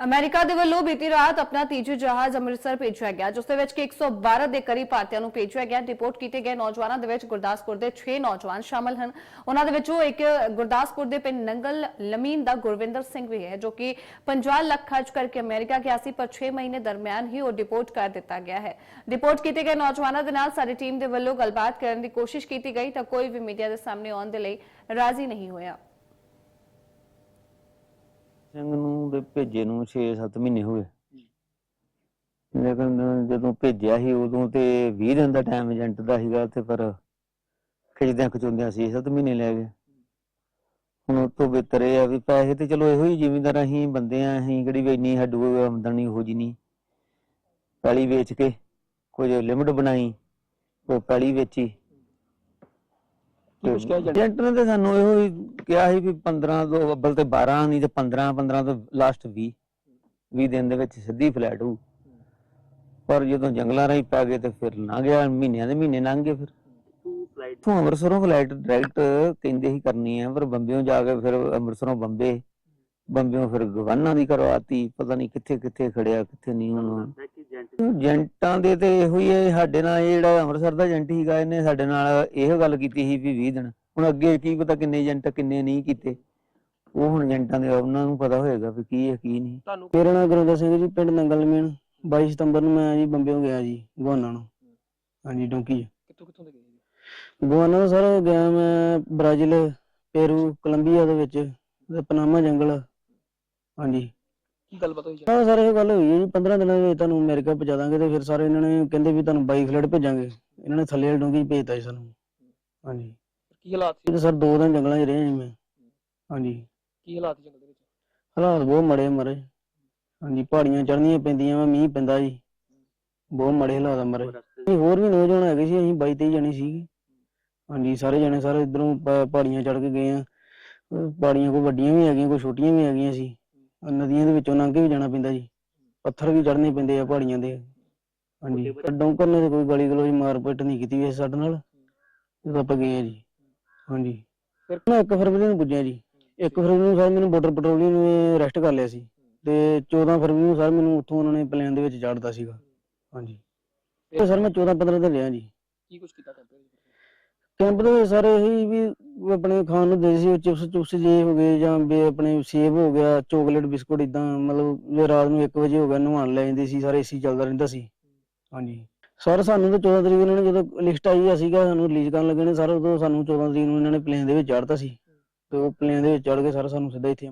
America ਦੇ ਵੱਲੋਂ ਬੀਤੀ ਰਾਤ ਆਪਣਾ ਤੀਜੀ ਜਹਾਜ਼ ਅੰਮ੍ਰਿਤਸਰ ਭੇਜਿਆ ਗਿਆ, ਜਿਸ ਦੇ ਵਿੱਚ ਕਿ 112 ਦੇ ਕਰੀਬ ਭਾਰਤੀਆਂ ਨੂੰ ਭੇਜਿਆ ਗਿਆ। ਡਿਪੋਰਟ ਕੀਤੇ ਗਏ ਨੌਜਵਾਨਾਂ ਦੇ ਵਿੱਚ ਗੁਰਦਾਸਪੁਰ ਦੇ 6 ਨੌਜਵਾਨ ਸ਼ਾਮਲ ਹਨ। ਉਹਨਾਂ ਦੇ ਵਿੱਚੋਂ ਇੱਕ ਗੁਰਦਾਸਪੁਰ ਦੇ ਪਿੰਡ ਨੰਗਲ ਲਮੀਨ ਦਾ ਗੁਰਵਿੰਦਰ ਸਿੰਘ ਵੀ ਹੈ, ਜੋ ਕਿ 50 ਲੱਖ ਖਰਚ ਕਰਕੇ ਅਮਰੀਕਾ ਗਿਆ ਸੀ, ਪਰ 6 ਮਹੀਨੇ ਦਰਮਿਆਨ ਹੀ ਉਹ ਡਿਪੋਰਟ ਕਰ ਦਿੱਤਾ ਗਿਆ ਹੈ। ਡਿਪੋਰਟ ਕੀਤੇ ਗਏ ਨੌਜਵਾਨਾਂ ਦੇ ਨਾਲ ਸਾਡੀ ਟੀਮ ਦੇ ਵੱਲੋਂ ਗੱਲਬਾਤ ਕਰਨ ਦੀ ਕੋਸ਼ਿਸ਼ ਕੀਤੀ ਗਈ, ਤਾਂ ਕੋਈ ਵੀ ਮੀਡੀਆ ਦੇ ਸਾਹਮਣੇ ਆਉਣ ਦੇ ਲਈ ਰਾਜ਼ੀ ਨਹੀਂ ਹੋਇਆ। ਸਿੰਘ ਤੇ ਭੇਜੇ ਨੂੰ 6-7 ਮਹੀਨੇ ਹੋ ਗਏ। ਲੇਕਿਨ ਜਦੋਂ ਭੇਜਿਆ ਸੀ ਉਦੋਂ ਤੇ 20 ਦਿਨ ਦਾ ਟਾਈਮ ਏਜੰਟ ਦਾ ਸੀਗਾ ਤੇ ਪਰ ਖਿੱਚਦਿਆਂ ਖਚੁੰਦਿਆਂ 6-7 ਮਹੀਨੇ ਲੈ ਗਏ। ਹੁਣ ਉਹ ਤੋਂ ਬਿਹਤਰ ਇਹ ਆ ਵੀ ਪੈਸੇ ਤੇ ਚਲੋ ਇਹੋ ਹੀ ਜ਼ਿਮੀਂਦਾਰ ਅਸੀਂ ਬੰਦੇ ਆ ਅਸੀਂ ਕਿਹੜੀ ਵੀ ਇੰਨੀ ਸਾਡੂ ਆਮਦਨੀ ਹੋ ਜੀ ਨਹੀਂ ਪੈਲੀ ਵੇਚ ਕੇ ਕੁਝ ਲਿਮਟ ਬਣਾਈ ਉਹ ਪੈਲੀ ਵੇਚੀ। ਕਿਹਾ? ਏਜੰਟ ਨੇ ਤੇ ਸਾਨੂੰ ਇਹੋ ਹੀ ਕਿਹਾ ਸੀ ਵੀ 15 ਤੋਂ ਅੱਬਲ ਤੇ 12 ਨਹੀਂ ਤੇ 15 15 ਤੋਂ ਲਾਸਟ 20 20 ਦਿਨ ਦੇ ਵਿੱਚ ਸਿੱਧੀ ਫਲੈਟ ਪਰ ਜਦੋਂ ਜੰਗਲਾਂ ਰਾਹੀਂ ਪੈ ਗਏ ਤੇ ਫਿਰ ਗਿਆ ਮਹੀਨਿਆਂ ਦੇ ਮਹੀਨੇ ਲੰਘ ਗਏ ਫਿਰ। ਫਲਾਈਟ ਤੋਂ ਅੰਮ੍ਰਿਤਸਰੋਂ ਫਲਾਈਟ ਡਾਇਰੈਕਟ ਕਹਿੰਦੇ ਹੀ ਕਰਨੀ ਹੈ ਪਰ ਬੰਬਿਓਂ ਜਾ ਕੇ ਫਿਰ ਅੰਮ੍ਰਿਤਸਰੋਂ ਬੰਬੇ। ਬੰਬਿਓਂ ਫਿਰ ਗਵਾਨਾ ਦੀ ਕਰਵਾਤੀ ਪਤਾ ਨਹੀਂ ਕਿੱਥੇ ਕਿੱਥੇ ਖੜਿਆ ਕਿੱਥੇ ਨਹੀਂ ਹੁਣ। ਏਜੰਟ ਦੇ ਤੇ ਇਹੋ ਹੀ ਹੈ ਸਾਡੇ ਨਾਲ ਇਹ ਜਿਹੜਾ ਅੰਮ੍ਰਿਤਸਰ ਦਾ ਏਜੰਟ ਸੀਗਾ ਇਹਨੇ ਸਾਡੇ ਨਾਲ ਇਹ ਗੱਲ ਕੀਤੀ ਸੀ ਵੀ 20 ਦਿਨ। ਹੁਣ ਅੱਗੇ ਕੀ ਪਤਾ ਕਿੰਨੇ ਏਜੰਟ ਕਿੰਨੇ ਨਹੀਂ ਕੀਤੇ। ਉਹ ਹੁਣ ਏਜੰਟਾਂ ਦੇ ਉਹਨਾਂ ਨੂੰ ਪਤਾ ਹੋਏਗਾ ਵੀ ਕੀ ਹੈ ਕੀ ਨਹੀਂ। ਤੁਹਾਨੂੰ ਮੇਰਾ ਨਾਮ ਗੁਰਿੰਦਰ ਸਿੰਘ ਜੀ ਪਿੰਡ ਨੰਗਲ ਮੀਨ। 22 ਸਤੰਬਰ ਨੂੰ ਮੈਂ ਜੀ ਬੰਬਿਓ ਗਿਆ ਜੀ ਗਵਾਨਾ ਨੂੰ। ਹਾਂਜੀ ਡੋਂਕੀ। ਕਿੱਥੋਂ ਕਿੱਥੋਂ ਦੇ ਗਏ ਜੀ? ਗਵਾਨਾ ਤੋਂ ਸਰ ਗਿਆ ਮੈਂ ਬ੍ਰਾਜ਼ੀਲ ਪੇਰੂ ਕੋਲੰਬੀਆ ਦੇ ਵਿੱਚ ਪਨਾਮਾ ਜੰਗਲ। ਹਾਂਜੀ। ਕੀ ਗੱਲਬਾਤ ਹੋਈ ਹਾਂ ਸਰ ਇਹ ਗੱਲ ਹੋਈ ਹੈ ਜੀ 15 ਦਿਨਾਂ ਦੇ ਵਿੱਚ ਤੁਹਾਨੂੰ ਅਮਰੀਕਾ ਪਹੁੰਚਾ ਦਾਂਗੇ ਤੇ ਫਿਰ ਸਾਰੇ ਇਹਨਾਂ ਨੇ ਕਹਿੰਦੇ ਵੀ ਤੁਹਾਨੂੰ ਬਾਈ ਫਲੈਟ ਭੇਜਾਂਗੇ। ਇਹਨਾਂ ਨੇ ਥੱਲੇ ਵਾਲੀ ਭੇਜਤਾ ਜੀ ਸਾਨੂੰ। ਹਾਂਜੀ। ਕੀ ਹਾਲਾਤ ਇਹ ਸੀ ਤਾਂ ਸਰ ਦੋ ਦਿਨ ਜੰਗਲਾਂ 'ਚ ਰਹੇ ਜੀ ਮੈਂ। ਹਾਂਜੀ। ਕੀ ਹਾਲਾਤ ਸੀ ਜੰਗਲ ਦੇ ਵਿੱਚ? ਹਾਲਾਤ ਬਹੁਤ ਮਾੜੇ ਮਾਰੇ। ਹਾਂਜੀ ਪਹਾੜੀਆਂ ਚੜ੍ਹਨੀਆਂ ਪੈਂਦੀਆਂ ਵਾ ਮੀਂਹ ਪੈਂਦਾ ਜੀ। ਬਹੁਤ ਮਾੜੇ ਹਾਲਾਤ ਆ ਮਾਰੇ। ਅਸੀਂ ਹੋਰ ਵੀ ਨੌਜਵਾਨ ਹੈਗੇ ਸੀ ਅਸੀਂ 22 23 ਜਣੇ ਸੀ ਹਾਂਜੀ ਸਾਰੇ ਜਣੇ ਸਾਰੇ ਇਧਰੋਂ ਪਹਾੜੀਆਂ ਚੜ੍ਹ ਕੇ ਗਏ ਆ। ਪਹਾੜੀਆਂ ਕੋਈ ਵੱਡੀਆਂ ਵੀ ਹੈਗੀਆਂ ਕੋਈ ਛੋਟੀਆਂ ਵੀ ਹੈਗੀਆਂ ਸੀ। ਨਦੀਆਂ ਦੇ ਵਿੱਚੋਂ ਲੰਘ ਕੇ ਵੀ ਜਾਣਾ ਪੈਂਦਾ ਜੀ। ਪੱਥਰ ਵੀ ਚੜ੍ਹਨੇ ਪੈਂਦੇ ਆ ਪਹਾੜੀਆਂ ਦੇ। ਹਾਂਜੀ। ਡੌਂਕਰ ਨੇ ਤਾਂ ਕੋਈ ਗਲੀ ਗਲੋਚ ਮਾਰ ਪਿੱਟ ਨਹੀਂ ਕੀਤੀ ਵੈਸੇ ਸਾਡੇ ਨਾਲ। ਜਦੋਂ ਆਪਾਂ ਗਏ ਆ ਜੀ। ਹਾਂਜੀ। ਫਿਰ- ਮੈਂ 1 ਫਰਵਰੀ ਨੂੰ ਪੁੱਜਿਆ ਜੀ। 1 ਫਰਵਰੀ ਨੂੰ ਸਰ ਮੈਨੂੰ ਬਾਰਡਰ ਪੈਟਰੋਲਿੰਗ ਨੇ ਅਰੈਸਟ ਕਰ ਲਿਆ ਸੀ। ਤੇ 14 ਫਰਵਰੀ ਨੂੰ ਸਰ ਮੈਨੂੰ ਉੱਥੋਂ ਉਹਨਾਂ ਨੇ ਪਲਾਨ ਦੇ ਵਿੱਚ ਚਾੜਤਾ ਸੀਗਾ। ਹਾਂਜੀ। ਤੇ ਸਰ ਮੈਂ 14 15 ਦਿਨ ਰਿਹਾ ਜੀ। ਕੀ ਕੁਝ ਕੀਤਾ ਕਰਦੇ ਕੈਂਪ ਦੇ ਵਿੱਚ ਸਾਰੇ ਇਹੀ ਵੀ ਆਪਣੇ ਖਾਣ ਨੂੰ ਦੇ ਸੀ ਚਿਪਸ ਚੁਪਸ ਜੇ ਹੋ ਗਏ ਜਾਂ ਵੀ ਆਪਣੇ ਸੇਬ ਹੋ ਗਿਆ ਚੋਕਲੇਟ ਬਿਸਕੁਟ ਇਦਾਂ ਮਤਲਬ ਜੇ ਰਾਤ ਨੂੰ 1 ਵਜੇ ਹੋ ਗਿਆ ਨਹਾਉਣ ਲੈ ਜਾਂਦੇ ਸੀ ਸਾਰੇ ਏਸੀ ਚੱਲਦਾ ਰਹਿੰਦਾ ਸੀ। ਹਾਂਜੀ। ਸਰ ਸਾਨੂੰ ਤਾਂ 14 ਤਰੀਕ ਇਹਨਾਂ ਨੇ ਜਦੋਂ ਲਿਸਟ ਆਈ ਆ ਸੀਗਾ ਸਾਨੂੰ ਰਿਲੀਜ਼ ਕਰਨ ਲੱਗੇ ਨੇ ਸਰ ਉਦੋਂ ਸਾਨੂੰ 14 ਤਰੀਕ ਨੂੰ ਇਹਨਾਂ ਨੇ ਪਲੇਨ ਦੇ ਵਿੱਚ ਚੜ੍ਹਤਾ ਸੀ। ਤੇ ਉਹ ਪਲੇਨ ਦੇ ਵਿੱਚ ਚੜ੍ਹ ਕੇ ਸਰ ਸਾਨੂੰ ਸਿੱਧਾ ਇੱਥੇ